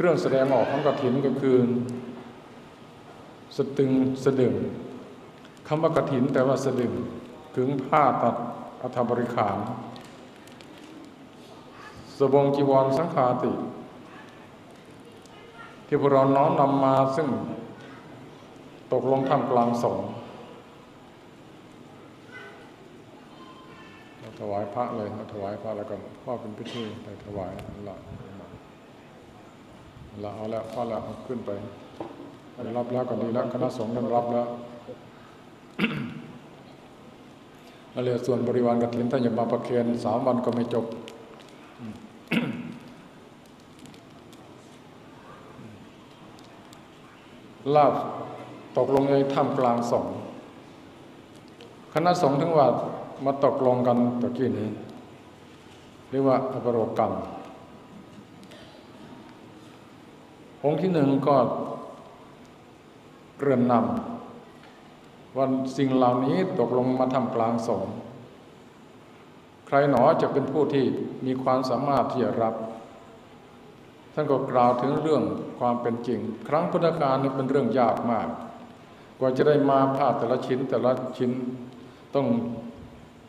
เครื่องแสดงออกของกฐินก็คือ สตึงสะดึงคำว่ากฐินแปลว่าสะดึงขึงผ้าตัดอัฐบริขารสบงจีวรสังฆาติ ที่พวกเราน้อมนำมาซึ่งตกลงท่ามกลางสงฆ์ถวายพระเลยเราถวายพระแล้วก็พ่อเป็นพิธีไปถวายหละละเอาแล้วพ่อแล้วเอาขึ้นไปได้รับแล้วก็ดีแล้วคณะสงฆ์ได้รับแล้วแล้วเหลือส่วนบริวารกฐินถ้าอย่ามาประเคนสามวันก็ไม่จบลาบตกลงในถ้ำกลางสงฆ์คณะสงฆ์ทั้งว่ามาตกลงกันตะกี้นี้ เรียกว่าอภโรกรรม องค์ที่หนึ่งก็เรือนนำวันสิ่งเหล่านี้ตกลงมาทำกลางสงฆ์ใครหนอจะเป็นผู้ที่มีความสามารถที่จะรับ ท่านก็กล่าวถึงเรื่องความเป็นจริง ครั้งพุทธกาลนี่เป็นเรื่องยากมาก กว่าจะได้มาผ้าแต่ละชิ้นแต่ละชิ้นต้อง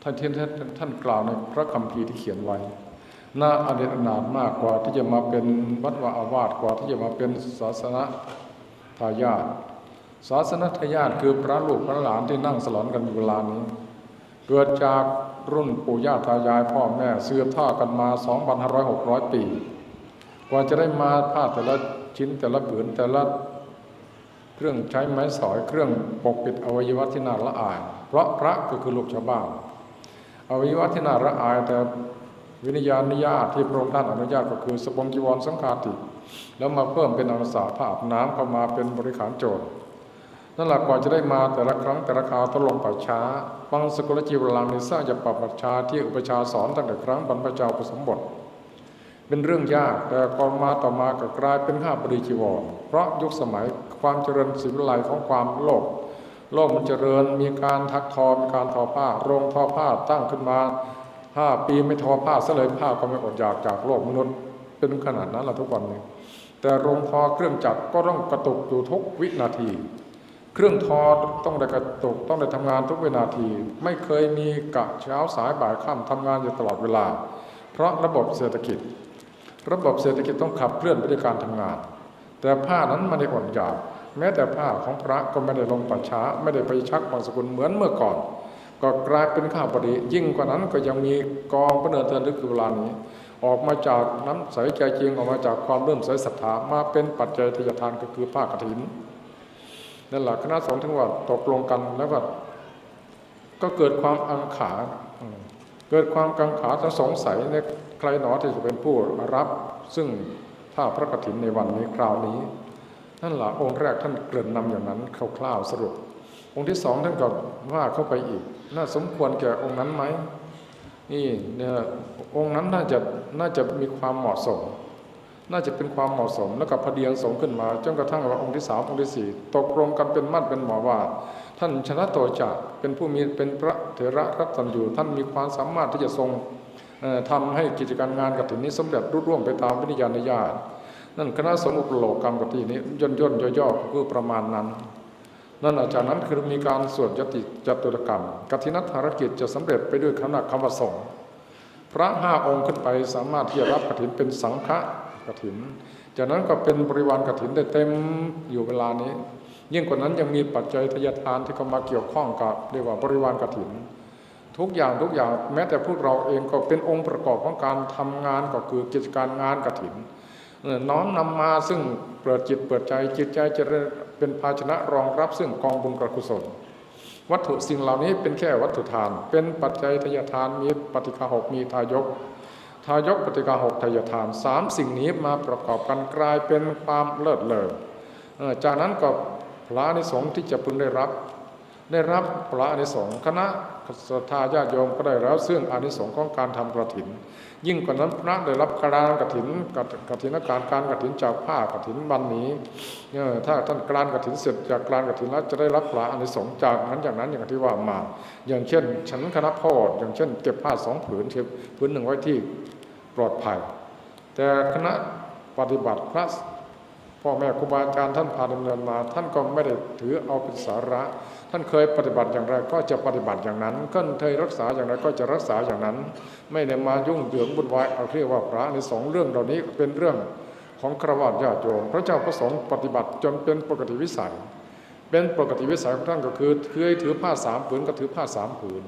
ท่านท่านท่านกล่าวในพระคัมภีร์ที่เขียนไว้ น่าอเนจอนาถมากกว่าที่จะมาเป็นวัดวาอาวาสกว่าที่จะมาเป็นศาสนาทายาทศาสนาทายาทคือพระลูกพระหลานที่นั่งสลอนกันอยู่เวลานี้ เกิดจากรุ่นปู่ย่าตายายพ่อแม่เสือท่ากันมา 2,500-600 ปี กว่าจะได้มาผ้าแต่ละชิ้นแต่ละผืนแต่ละเครื่องใช้ไม้สอยเครื่องปกปิดอวัยวะที่น่าละอาย เพราะพระก็คือลูกชาวบ้านอวัยวะที่น่าละอายแต่ วิญญาณนิยาที่พระองค์ท่านอนุญาตก็คือสบงจีวรสังฆาติแล้วมาเพิ่มเป็นอนุสาภาพน้ำเข้ามาเป็นบริขารโจทย์นั่นแหละกว่าจะได้มาแต่ละครั้งแต่ละคราวต้องลงป่าช้าบางสกุลจีวรังในสร้างจะปรับป่าช้าที่อุปชาสอนตั้งแต่ครั้งบรรพชาอุปสมบท เป็นเรื่องยากแต่ก่อนมาต่อมาก็กลายเป็นข้าบริจีวร เพราะยุคสมัยความเจริญสิวิไลของความโลกโลกมันเจริญมีการทักทอมีการทอผ้าโรงทอผ้าตั้งขึ้นมา ห้าปีไม่ทอผ้าซะเลยผ้าก็ไม่อดอยากจากโลกมนุษย์เป็นขนาดนั้นละทุกวันนี้แต่โรงทอเครื่องจักรก็ต้องกระตุกอยู่ทุกวินาที เครื่องทอต้องได้กระตุกต้องได้ทำงานทุกวินาที ไม่เคยมีกะเช้าสายบ่ายค่ำทำงานอยู่ตลอดเวลา เพราะระบบเศรษฐกิจ ระบบเศรษฐกิจต้องขับเคลื่อนไปด้วยการทำงาน แต่ผ้านั้นไม่ได้อดอยาก แม้แต่ผ้าของพระก็ไม่ได้ลงป่าช้าไม่ได้ไปชักบางสกุลเหมือนเมื่อก่อน ก็กลายเป็นข้าวบดียิ่งกว่านั้นก็ยังมีกองพระเนินเทินลึกคือเวลานี้ ออกมาจากน้ำใสใจจริงออกมาจากความเริ่มใสศรัทธามาเป็นปัจจัยทยทานก็คือผ้ากฐินนั่นแหละคณะสงฆ์ทั้งว่าตกลงกันแล้วก็ก็เกิดความอังขาเกิดความกังขาทั้งสงสัยในใครหนอที่จะเป็นผู้รับ ซึ่งผ้าพระกฐินในวันนี้คราวนี้นั่นแหละองค์แรกท่านเกริ่นนำอย่างนั้นคร่าวๆสรุป องค์ที่สองท่านก็ว่าเข้าไปอีก น่าสมควรแก่องค์นั้นไหมนี่เนี่ยองค์นั้นน่าจะน่าจะมีความเหมาะสม น่าจะเป็นความเหมาะสมแล้วก็พเดียงสงขึ้นมาจนกระทั่งว่าองค์ที่สามองค์ที่สี่ตกลงกันเป็นมั่นเป็นหมอว่า ท่านชนะโตจะเป็นผู้มีเป็นพระเถระรัตนอยู่ ท่านมีความสามารถที่จะทรงทำให้กิจการงานกฐินนี้สำเร็จรุ่ร่วงไปตามวิญญาณญาณนั่นคณะสงฆ์อุปโลกกรรมกฐินนี้ย่นย่นย่อๆคือประมาณนั้น นั่นจากนั้นคือมีการสวดยติจตุรกรรมกฐินภารกิจจะสำเร็จไปด้วยคณะคำวสงฆ์พระห้าองค์ขึ้นไปสามารถที่จะรับกฐินเป็นสังฆะกฐิน จากนั้นก็เป็นบริวารกฐินได้เต็มอยู่เวลานี้ยิ่งกว่านั้นยังมีปัจจัยทยทานที่เข้ามาเกี่ยวข้องกับเรียกว่าบริวารกฐิน ทุกอย่างทุกอย่างแม้แต่พวกเราเองก็เป็นองค์ประกอบของการทำงานก็คือกิจการงานกฐินน้อมนำมาซึ่งเปิดจิตเปิดใจจิตใจจะ เป็นภาชนะรองรับซึ่งกองบุญกระกุศล วัตถุสิ่งเหล่านี้เป็นแค่วัตถุทาน เป็นปัจจัยทยทานมีปฏิฆาหกมีทายก ทายกปฏิฆาหกทายทานสามสิ่งนี้มาประกอบกันกลายเป็นความเลิศเลอจากนั้นก็พระนิสงส์ที่จะพึงได้รับ ได้รับพระอนิสงส์คณะศรัทธาญาติโยมก็ได้รับซึ่งอานิสงส์ของการทำกระถิน ยิ่งกว่านั้นพระได้รับการกระถินกระถินการการกระถินจากผ้ากระถินวันนี้เถ้าท่านกรานกระถินเสร็จจากกรานกระถินแล้วจะได้รับพระอานิสงส์จากนั้นอย่างนั้นอย่างที่ว่ามา อย่างเช่น ฉันคณะพ่ออย่างเช่น เก็บผ้าสองผืนเผืนหนึ่งไว้ที่ปลอดภัย แต่คณะปฏิบัติพระ พ่อแม่ครูบาอาจารย์ท่านพาดำเนินมา ท่านก็ไม่ได้ถือเอาเป็นสาระ ท่านเคยปฏิบัติอย่างไรก็จะปฏิบัติอย่างนั้นก็เคยรักษาอย่างไรก็จะรักษาอย่างนั้น ไม่ได้มายุ่งเหยิงบุญวายเอาเรียกว่าพระในสองเรื่องเหล่านี้เป็นเรื่องของครวญญาติโยมพระเจ้าประสงค์ปฏิบัติจนเป็นปกติวิสัย เป็นปกติวิสัยของท่านก็คือเคยถือผ้าสามผืนก็ถือผ้าสามผืน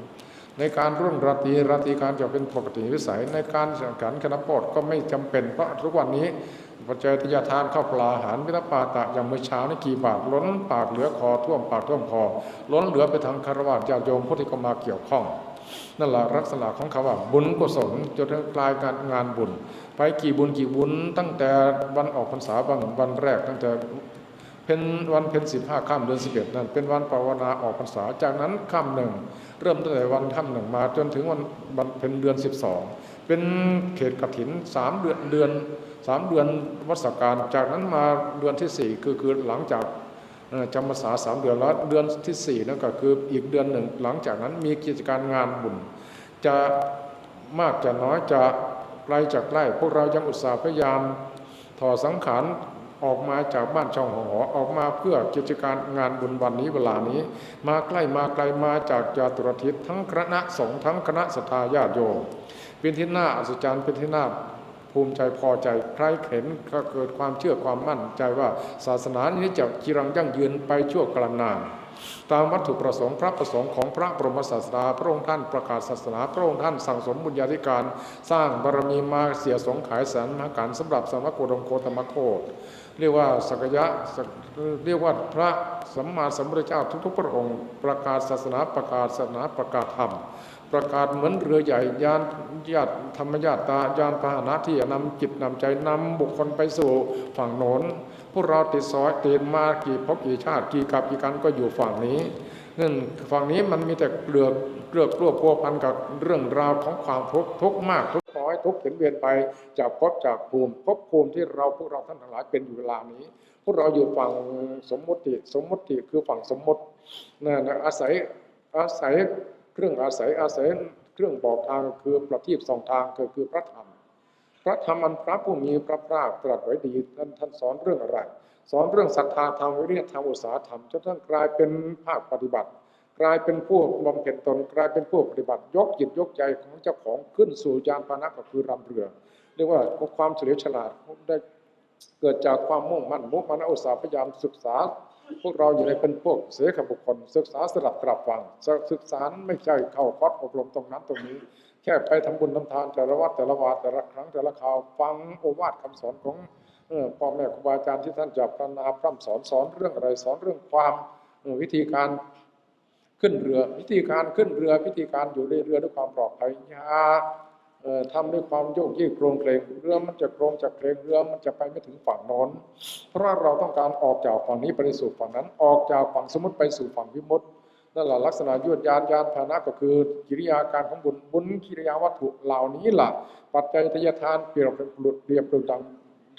ในการร่วมราตรีราตรีการจะเป็นปกติวิสัย ในการสังการคณะโพดก็ไม่จำเป็นเพราะทุกวันนี้ปัจจัยทยาทานข้าวปลาอาหารวิทปาตะอย่างเมื่อเช้านี่กี่บาทล้นปากเหลือคอท่วมปากท่วมคอล้นเหลือไปทางคารวะญาติโยมผู้ที่เข้ามาเกี่ยวข้องนั่นแหละลักษณะของคำว่าบุญกุศลจนถึงกลายการงานบุญ ไปกี่บุญกี่บุญ ตั้งแต่วันออกพรรษาวันวันแรกตั้งแต่เป็นวันเพ็ญสิบห้าค่ำเดือนสิบเอ็ดนั่นเป็นวันภาวนาออกพรรษาจากนั้นค่ำหนึ่ง เริ่มตั้งแต่วันค่ำหนึ่งมา จนถึงวันเพ็ญเดือนสิบสองเป็นเขตกฐินสามเดือนเดือนสามเดือนวัฏการจากนั้นมาเดือนที่สี่คือคือหลังจากจำพรรษาสามเดือนแล้วเดือนที่สี่นั่นก็คืออีกเดือนหนึ่งหลังจากนั้นมีกิจการงานบุญ จะมากจะน้อยจะไกลจากใกล้พวกเรายังอุตส่าห์พยายามถอดสังขาร ออกมาจากบ้านช่องหอออกมาเพื่อกิจการงานบุญวันนี้เวลานี้ มาใกล้มาไกลมาจากจาตุรทิศทั้งคณะสงฆ์ทั้งคณะสัตยาญาติโยมเป็นที่น่าอัศจรรย์เป็นที่น่าภูมิใจพอใจใครเห็นก็เกิดความเชื่อความมั่นใจว่าศาสนานี้จะจีรังยั่งยืนไปชั่วกลางนาน ตามวัตถุประสงค์พระประสงค์ของพระบรมศาสดาพระองค์ท่านประกาศศาสนาพระองค์ท่านสั่งสมบุญญาธิการ สร้างบารมีมาเสียสงขายแสนมหาการสำหรับสมโกดมโคตมโคตเรียกว่าสักยะเรียกว่าพระสัมมาสัมพุทธเจ้าทุกๆ พระองค์ ประกาศศาสนาประกาศศาสนาประกาศธรรม ประกาศเหมือนเรือใหญ่ยานญาติธรรมญาตายานพาหนะที่จะนำจิตนำใจนำบุคคลไปสู่ฝั่งโน้นพวกเราติดซอยติดมากี่ภพกี่ชาติกี่กับกี่กันก็อยู่ฝั่งนี้นั่นฝั่งนี้มันมีแต่เกลือกเกลือกกลัวพัวพันกับเรื่องราวของความทุกข์ทุกมากทุกน้อยทุกข์เห็นเวียนไปจากภพจากภูมิภพภูมิที่เราพวกเราท่านทั้งหลายเป็นอยู่เวลานี้ พวกเราอยู่ฝั่งสมมติสมมติคือฝั่งสมมตินั่นนะอาศัยอาศัย เครื่องอาศัยอาศัยเครื่องบอกทางคือประทีปสองทางก็คือพระธรรม พระธรรมอันพระผู้มีพระภาคตรัสไว้ดีท่านท่านสอนเรื่องอะไร สอนเรื่องศรัทธาธรรมวิริยธรรมอุตสาหธรรมจนท่านกลายเป็นภาคปฏิบัติ กลายเป็นผู้บำเพ็ญตนกลายเป็นผู้ปฏิบัติ ยกจิตยกใจของเจ้าของขึ้นสู่ยานพาหนะก็คือรำเรือเรียกว่าความเฉลียวฉลาดได้เกิดจากความมุ่งมั่นมุ่งมานอุตสาหพยายามศึกษา พวกเราอยู่ในเป็นพวกเสขบุคคล ศึกษาสลับกลับฟังศึกษาไม่ใช่เข้าคอร์สอบรมตรงนั้นตรงนี้ แค่ไปทำบุญทำทานแต่ละวัดแต่ละวาแต่ละครั้งแต่ละคราวฟังโอวาทคำสอนของออพ่อแม่ครูบาอาจารย์ที่ท่านจับพรรณนาพร่ำสอนสอนเรื่องอะไรสอนเรื่องความออวิธีการขึ้นเรือ วิธีการขึ้นเรือวิธีการอยู่ในเรือด้วยความปลอดภัยอย่า ทำด้วยความโยกเยกโครงเคลงเรือมันจะโครงจะเคลงเรือมันจะไปไม่ถึงฝั่งน้นเพราะเราต้องการออกจากฝั่งนี้ไปสู่ฝั่งนั้น ออกจากฝั่งสมมติไปสู่ฝั่งวิมุตตินั่นแหละลักษณะยวดยานยานพาหนะก็คือกิริยาการของบุญบุญกิริยาวัตถุเหล่านี้ล่ะ ปัจจัยทยทานเปรียบเป็นปลุดเปรียบเป็นดัง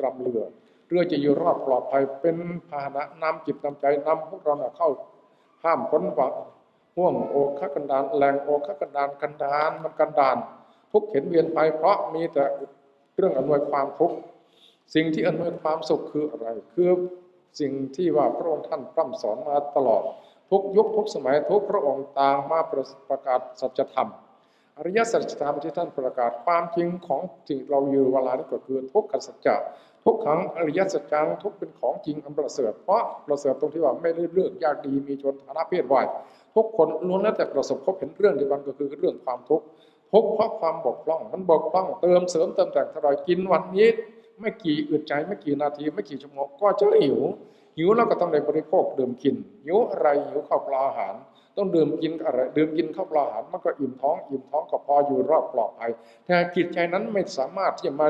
รำเรือ เรือจะอยู่รอดปลอดภัยเป็นพาหนะนำจิตนำใจนำพวกเราเข้าห้ามพ้นฝั่งห่วงโอคกกันดานแหล่งโอคกกันดานกันดานมันกันดาน ทุกข์เห็นเวียนไป เพราะมีแต่เรื่องอำนวยความทุกข์สิ่งที่อำนวยความสุขคืออะไร คือสิ่งที่ว่าพระองค์ท่านพร่ำสอนมาตลอด ทุกยุคทุกสมัยทุกพระองค์ต่างมาประประกาศสัจธรรมอริยสัจธรรมที่ท่านประกาศความจริงของสิ่งเราอยู่เวลานี้ก็คือทุกขสัจจะทุกขังอริยสัจจังทุกเป็นของจริงอันประเสริฐเพราะประเสริฐตรงที่ว่าไม่ได้เลือกยากดีมีชนฐานะเพศวัยทุกคนล้วนแล้วแต่ประสบพบเห็นเรื่องเดียวกันก็คือเรื่องความทุกข์ ทุกข์เพราะความบกพร่อง มันบกพร่องเติมเสริมเติมแต่งเท่าไรกินวันนี้ ไม่กี่อึดใจไม่กี่นาทีไม่กี่ชั่วโมงก็จะหิว หิวแล้วก็ต้องได้บริโภคดื่มกินหิวอะไรหิวข้าวปลาอาหาร ต้องดื่มกินอะไรดื่มกินข้าวปลาอาหารมันก็อิ่มท้องอิ่มท้องก็พออยู่รอดปลอดภัยแต่จิตใจนั้นไม่สามารถที่จะมา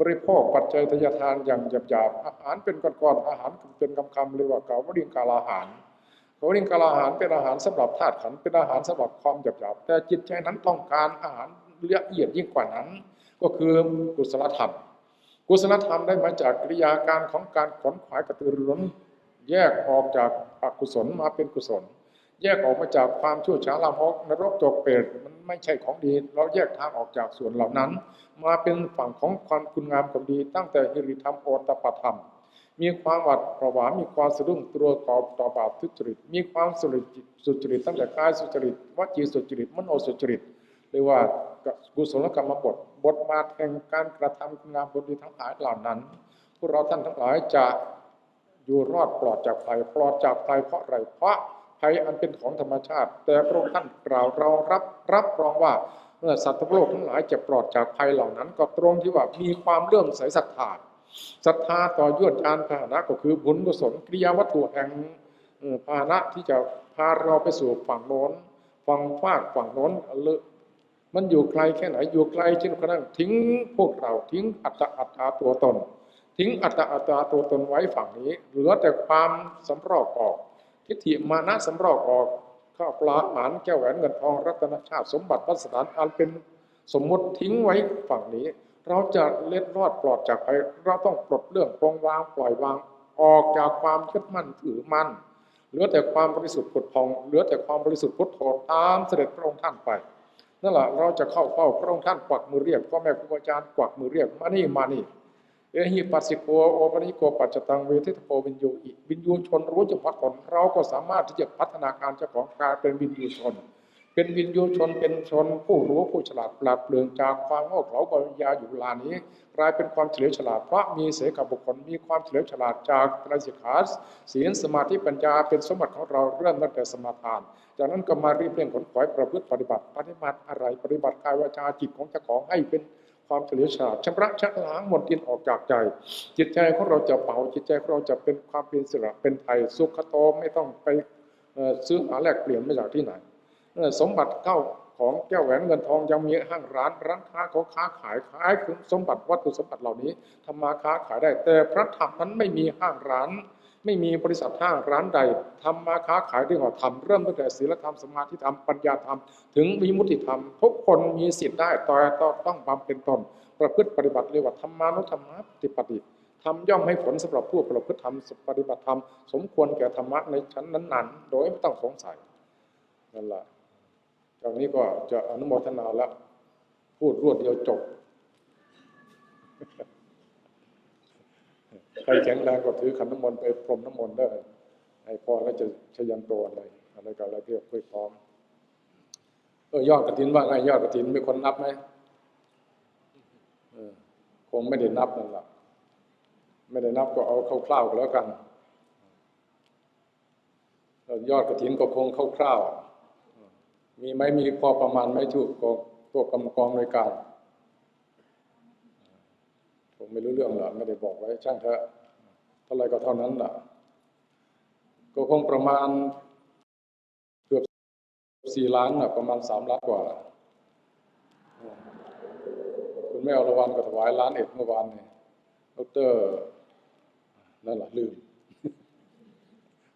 บริโภคปัจจัยทยทานอย่างหยาบๆอาหารเป็นก้อนๆอาหารเป็นคำๆเรียกว่าเกาวริงกาลาหาร เกาวริงกาลาหารเป็นอาหารสำหรับธาตุขันเป็นอาหารสำหรับความหยาบๆแต่จิตใจนั้นต้องการอาหารละเอียดยิ่งกว่านั้น ก็คือกุศลธรรม กุศลธรรมได้มาจากกิริยาการของการขนขวายกระตือรือร้นแยกออกจากอกุศลมาเป็นกุศล แยกออกมาจากความชั่วช้าลามกนรกตกเปรตมันไม่ใช่ของดี เราแยกทางออกจากส่วนเหล่านั้น มาเป็นฝั่งของความคุณงามความดี ตั้งแต่ฮิริธรรมโอตตปธรรม มีความหวาดประหวามีความสะดุ้งตัวต่อต่อบาปทุจริต มีความสุจริตสุจริตตั้งแต่กายสุจริตวจีสุจริตมโนสุจริตเรียกว่ากุศลกรรมบทบทบาทแห่งการกระทำคุณงามบดีทั้งหลายเหล่านั้น พวกเราท่านทั้งหลายจะอยู่รอดปลอดจากภัยปลอดจากภัยเพราะอะไรเพราะภัยอันเป็นของธรรมชาติ แต่พระองค์ท่านกล่าวเรารับรับรองว่าเมื่อสัตว์โลกทั้งหลายจะปลอดจากภัยเหล่านั้น ก็ตรงที่ว่ามีความเลื่อมใสศรัทธา ศรัทธาต่อยวดยานพาหนะก็คือบุญกุศลกิริยาวัตถุแห่งพาหนะที่จะพาเราไปสู่ฝั่งโน้นฝั่งฟากฝั่งโน้นเลอะมันอยู่ไกลแค่ไหนอยู่ไกลเช่นกระทั่งทิ้งพวกเราทิ้งอัตตาอัตตาตัวตน ทิ้งอัตตาอัตตาตัวตนไว้ฝั่งนี้ เหลือแต่ความสำรอกออก ทิฏฐิมานะสำรอกออกข้าวปลาอาหารแก้วแหวนเงินทองรัตนชาติสมบัติพัสถานอันเป็นสมมติทิ้งไว้ฝั่งนี้ เราจะเล็ดรอดปลอดจากภัยเราต้องปลดเรื่องปรงวางปล่อยวางออกจากความยึดมั่นถือมั่นเหลือแต่ความบริสุทธิ์ผุดพองเหลือแต่ความบริสุทธิ์พุทโธตามเสด็จพระองค์ท่านไปนั่นแหละเราจะเข้าเฝ้าพระองค์ท่านกวักมือเรียกพ่อแม่ครูอาจารย์กวักมือเรียกมานี่มานี่เอหิปัสสิโกโอปนิโกปัจจตังเวทิตโกวินยูอิวินยูชนรู้เฉพาะตนเราก็สามารถที่จะพัฒนาการเจ้าของกายเป็นวินยูชน เป็นวินยูชนเป็นชนผู้รู้ผู้ฉลาดปราดเปรื่องจากความโง่เขลาปัญญาอยู่ลานี้กลายเป็นความเฉลียวฉลาดเพราะมีเสกับบุคคลมีความเฉลียวฉลาดจากไตรสิกขาศีลสมาธิปัญญาเป็นสมบัติของเราเริ่มตั้งแต่สมาทาน จากนั้นก็มารีบเร่งขนขวายประพฤติปฏิบัติปฏิบัติอะไรปฏิบัติกายวาจาจิตของเจ้าของให้เป็นความเฉลียวฉลาดชำระชักล้างมลทินออกจากใจ จิตใจของเราจะเบาจิตใจของเราจะเป็นความเป็นสิระเป็นไทยสุขโตไม่ต้องไปซื้อหาแลกเปลี่ยนมาจากที่ไหน สมบัติเก้าของแก้วแหวนเงินทองยังมีห้างร้านร้านค้าเขาค้าขายขายคือสมบัติวัตถุสมบัติเหล่านี้ทำมาค้าขายได้ แต่พระธรรมนั้นไม่มีห้างร้าน ไม่มีบริษัทห้างร้านใดทำมาค้าขายด้วยหัวธรรมเริ่มตั้งแต่ศีลธรรมสมาธิธรรมปัญญาธรรม ถึงวิมุติธรรม ทุกคนมีสิทธิ์ได้ต่อต้องบำเพ็ญตนประพฤติปฏิบัติเรียกว่าธรรมานุธรรมะปฏิปฏิทำย่อมให้ผลสำหรับผู้ประพฤติธรรมปฏิบัติธรรม สมควรแก่ธรรมะในชั้นนั้นๆ โดยไม่ต้องสงสัยนั่นแหละ จากนี้ก็จะอนุโมทนาแล้วพูดรวดเดียวจบ ใครแข็งแรงก็ถือขันน้ำมนต์ไปพรมน้ำมนต์ได้ให้พอแล้วจะชยันตัวอะไรอะไรกันอะไรเรียกค่อยพร้อม เออยอดกระถินว่าไงยอดกระถินมีคนนับไหมคงไม่ได้นับนั่นแหละไม่ได้นับก็เอาคร่าวๆก็แล้วกัน ยอดกระถินก็คงคร่าวๆ มีไหมมีพอประมาณไหมทุกกองตัวกำกองในวยการผมไม่รู้เรื่องหรอกไม่ได้บอกไว้ช่างเถอะเท่าไรก็เท่านั้นแหละก็คงประมาณเกือบสี่ล้านนะประมาณสามล้านกว่าคุณแม่อรวรรณก็ถวายล้านเอ็ดเมื่อวานนี่ดอกเตอรนั่นแหละลืม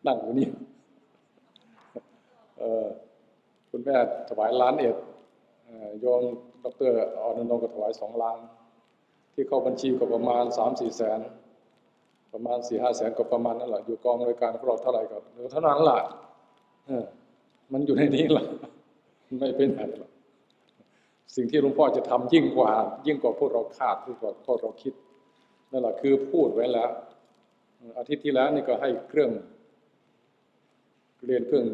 นั่งอยู่นี่เอ่อ คุณแม่ถวายล้านเอ็ดโยมดอกเตอรอนันต์ก็ถวายสองล้าน ที่เข้าบัญชีก็ประมาณสามสี่แสน ประมาณสี่ห้าแสนก็ประมาณนั่นแหละอยู่กองบริการของเราเท่าไหร่ก็เหลือเท่านั้นแหละมันอยู่ในนี้แหละไม่เป็นไหนหรอกสิ่งที่หลวงพ่อจะทำยิ่งกว่า ยิ่งกว่าพวกเราคาดยิ่งกว่าพวกเราคิดนั่นแหละคือพูดไว้แล้วอาทิตย์ที่แล้วนี่ก็ให้เครื่องเรียนเครื่อง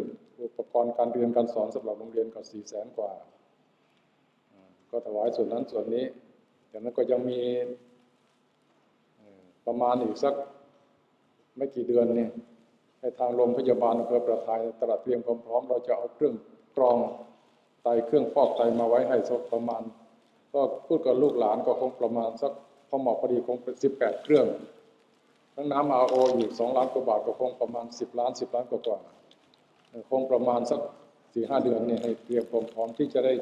อุปกรณ์การเรียนการสอนสำหรับโรงเรียนก็สี่แสนกว่า ก็ถวายส่วนนั้นส่วนนี้จากนั้นก็ยังมีประมาณอีกสักไม่กี่เดือนเนี่ยให้ทางโรงพยาบาลอำเภอประทายตลาดเตรียมความพร้อม เราจะเอาเครื่องกรองไตเครื่องฟอกไตมาไว้ให้สักประมาณ ก็พูดกับลูกหลานก็คงประมาณสักพอเหมาะพอดีคงเป็นสิบแปดเครื่องทั้งน้ำอาโออีกสองล้านกว่าบาทก็คงประมาณสิบล้านสิบล้านกว่ากว่า คงประมาณสักสี่ห้าเดือนเนี่ยให้เตรียมความพร้อมที่จะได้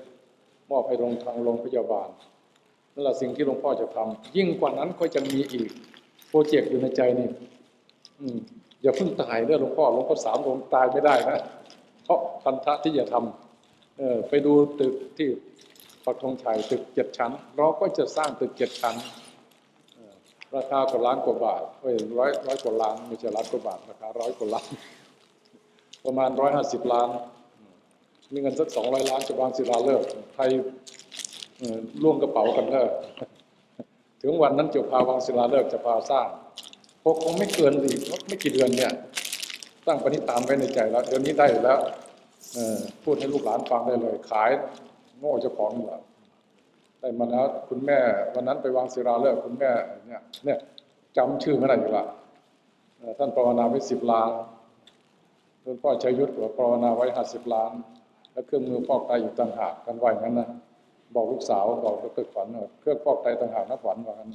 มอบให้โรงทางโรงพยาบาลนั่นแหละสิ่งที่หลวงพ่อจะทำยิ่งกว่านั้นก็จะมีอีกโปรเจกต์อยู่ในใจนี่อืมอย่าเพิ่งตายเด้อหลวงพ่อหลวงพ่อสามองค์ตายไม่ได้นะเพราะพันธะที่จะทำเออไปดูตึกที่ปักธงชัยตึกเจ็ดชั้น เราก็จะสร้างตึกเจ็ดชั้นราคากว่าล้านกว่าบาทเอ้ยร้อยร้อยกว่าล้านไม่ใช่ล้านกว่าบาทราคาร้อยกว่าล้าน ประมาณร้อยห้าสิบล้านอืมมีเงินสักสองร้อยล้านจะวางศิลาฤกษ์ใครเอ่อล่วงกระเป๋ากันเด้อถึงวันนั้นจะพาวางศิลาฤกษ์จะพาสร้างพกคงไม่เกินอีกไม่กี่เดือนเนี่ย ตั้งปณิธานไว้ในใจแล้วเดี๋ยวนี้ได้แล้วเออพูดให้ลูกหลานฟังได้เลย ขายโง่เจ้าของนี่แหละได้มาแล้วคุณแม่ วันนั้นไปวางศิลาฤกษ์คุณแม่เนี่ยเนี่ยจำชื่อไม่ได้อยู่ละเอ่อท่านภาวนาไว้สิบล้าน หลวงพ่อชัยยุทธก็ภาวนาไว้ห้าสิบล้าน แล้วเครื่องมือฟอกไตอยู่ต่างหากกันไว่าอย่างนั้นนะบอกลูกสาวบอกดรขวัญเครื่องฟอกไตต่างหากนะขวัญว่างั้น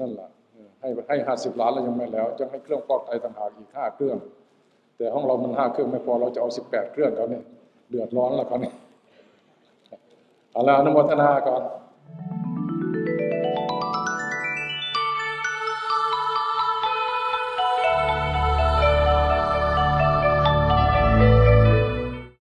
นั่นแหละให้ให้ห้าสิบล้านแล้วยังไม่แล้วจะให้เครื่องฟอกไตต่างหากอีกห้าเครื่อง แต่ห้องเรามันห้าเครื่องไม่พอเราจะเอาสิบแปดเครื่องเขาเนี่ยเดือดร้อนแล้วเขาเนี่ยเอาละอนุโมทนาก่อน